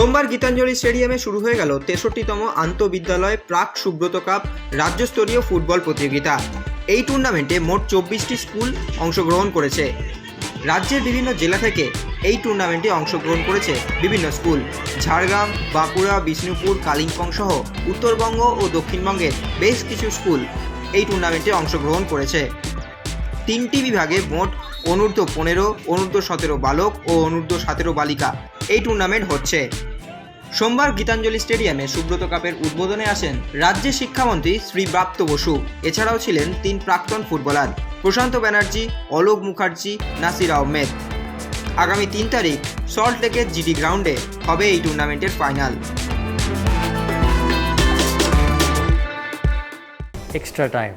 সোমবার গীতাঞ্জলি স্টেডিয়ামে শুরু হয়ে গেল তেষট্টিতম আন্তঃবিদ্যালয় প্রাক সুব্রত কাপ রাজ্যস্তরীয় ফুটবল প্রতিযোগিতা। এই টুর্নামেন্টে মোট চব্বিশটি স্কুল অংশগ্রহণ করেছে। রাজ্যের বিভিন্ন জেলা থেকে এই টুর্নামেন্টে অংশগ্রহণ করেছে বিভিন্ন স্কুল। ঝাড়গ্রাম, বাঁকুড়া, বিষ্ণুপুর, কালিম্পং সহ উত্তরবঙ্গ ও দক্ষিণবঙ্গের বেশ কিছু স্কুল এই টুর্নামেন্টে অংশগ্রহণ করেছে। তিনটি বিভাগে মোট অনূর্ধ্ব পনেরো, অনূর্ধ্ব সতেরো বালক ও অনূর্ধ্ব সতেরো বালিকা এই টুর্নামেন্ট হচ্ছে। সোমবার গীতাঞ্জলি স্টেডিয়ামে সুব্রত কাপের উদ্বোধনে আসেন রাজ্যের শিক্ষামন্ত্রী শ্রী ব্রাপ্ত বসু। এছাড়াও ছিলেন তিন প্রাক্তন ফুটবলার প্রশান্ত ব্যানার্জি, অলোক মুখার্জি, নাসির আহমেদ। আগামী তিন তারিখ সল্ট লেকের জিডি গ্রাউন্ডে হবে এই টুর্নামেন্টের final. Extra time.